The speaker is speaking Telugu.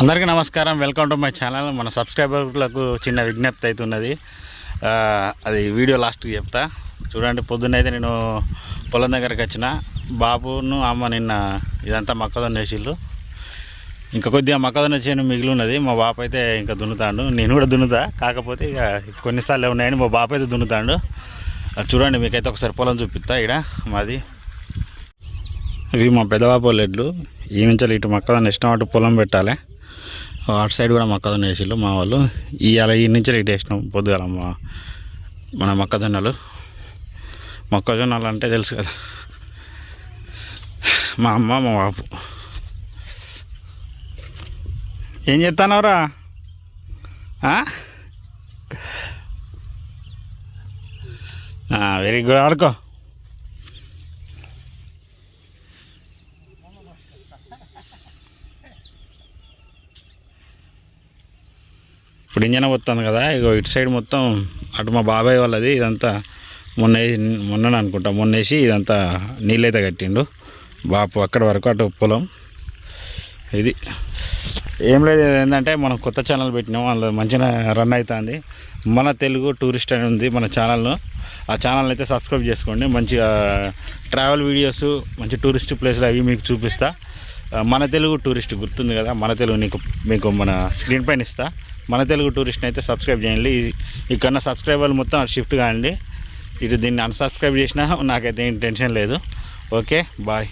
అందరికీ నమస్కారం. వెల్కమ్ టు మై ఛానల్ మన సబ్స్క్రైబర్లకు చిన్న విజ్ఞప్తి అవుతున్నది అది వీడియో లాస్ట్కి చెప్తా. చూడండి పొద్దున్నైతే నేను పొలం దగ్గరికి వచ్చిన. బాబును అమ్మ నిన్న ఇదంతా మొక్కదొన్న వేసిళ్ళు. ఇంకా కొద్దిగా మొక్కదొన్న చేయను మిగిలి ఉన్నది మా బాపు అయితే ఇంకా దున్నుతాడు. నేను కూడా దున్నుతా. కాకపోతే ఇక కొన్నిసార్లు ఉన్నాయని మా బాపు అయితే దున్నుతాడు. అది చూడండి మీకైతే ఒకసారి పొలం చూపిస్తా. ఇక్కడ మాది. ఇవి మా పెద్దబాబు వాళ్ళ ఎడ్లు ఈ నుంచి ఇటు మొక్కజొన్న ఇష్టం అటు పొలం పెట్టాలి. అటు సైడ్ కూడా మొక్కజొన్న వేసిళ్ళు మా వాళ్ళు. ఇవాళ ఈ నుంచి రేట్ వేసినాం పొద్దుగాల మా మన మొక్కజొన్నలు. మొక్కజొన్నలు అంటే తెలుసు కదా. మా అమ్మ మా బాపు ఏం చెప్తానవరా వెరీ గుడ్ ఆడుకో. ఇప్పుడు ఇంజన్ వస్తుంది కదా ఇగో ఇటు సైడ్ మొత్తం అటు మా బాబాయ్ వాళ్ళది ఇదంతా మొన్న మొన్న అనుకుంటా మొన్న వేసి ఇదంతా నీళ్ళైతే కట్టిండు. బాపు అక్కడి వరకు అటు పొలం. ఇది ఏం లేదు ఏంటంటే మనం కొత్త ఛానల్ పెట్టినాం అందులో మంచిగా రన్ అవుతుంది మన తెలుగు టూరిస్ట్ అని ఉంది మన ఛానల్ను ఆ ఛానల్ అయితే సబ్స్క్రైబ్ చేసుకోండి మంచిగా ట్రావెల్ వీడియోస్ మంచి టూరిస్ట్ ప్లేస్లు అవి మీకు చూపిస్తా. మన తెలుగు టూరిస్ట్ గుర్తుంది కదా మన తెలుగు నీకు మీకు మన స్క్రీన్ పైన ఇస్తా. మన తెలుగు టూరిస్ట్ని అయితే సబ్స్క్రైబ్ చేయండి. ఇక్కడ సబ్స్క్రైబర్లు మొత్తం అటు షిఫ్ట్ కాండి ఇటు దీన్ని అన్సబ్స్క్రైబ్ చేసినా నాకైతే ఏం టెన్షన్ లేదు. Okay bye.